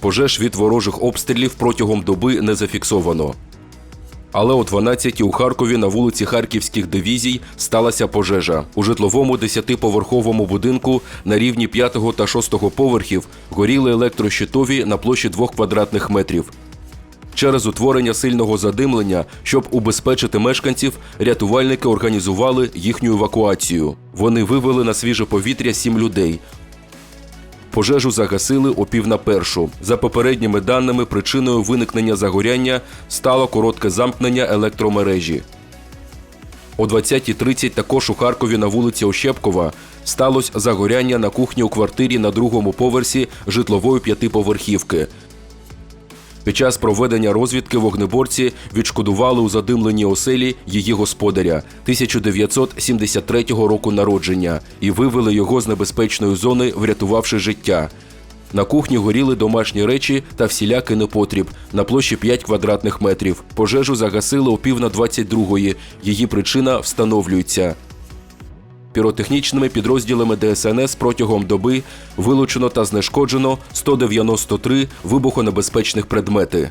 Пожеж від ворожих обстрілів протягом доби не зафіксовано. Але о 12 у Харкові на вулиці Харківських дивізій сталася пожежа. У житловому 10-поверховому будинку на рівні 5 та 6 поверхів горіли електрощитові на площі 2 квадратних метрів. Через утворення сильного задимлення, щоб убезпечити мешканців, рятувальники організували їхню евакуацію. Вони вивели на свіже повітря сім людей. Пожежу загасили о пів на першу. За попередніми даними, причиною виникнення загоряння стало коротке замкнення електромережі. О 20.30 також у Харкові на вулиці Ощепкова сталося загоряння на кухні у квартирі на другому поверсі житлової п'ятиповерхівки. Під час проведення розвідки вогнеборці відшкодували у задимленій оселі її господаря 1973 року народження і вивели його з небезпечної зони, врятувавши життя. На кухні горіли домашні речі та всілякий непотріб на площі 5 квадратних метрів. Пожежу загасили о пів на 22-ї. Її причина встановлюється. Піротехнічними підрозділами ДСНС протягом доби вилучено та знешкоджено 193 вибухонебезпечних предмети.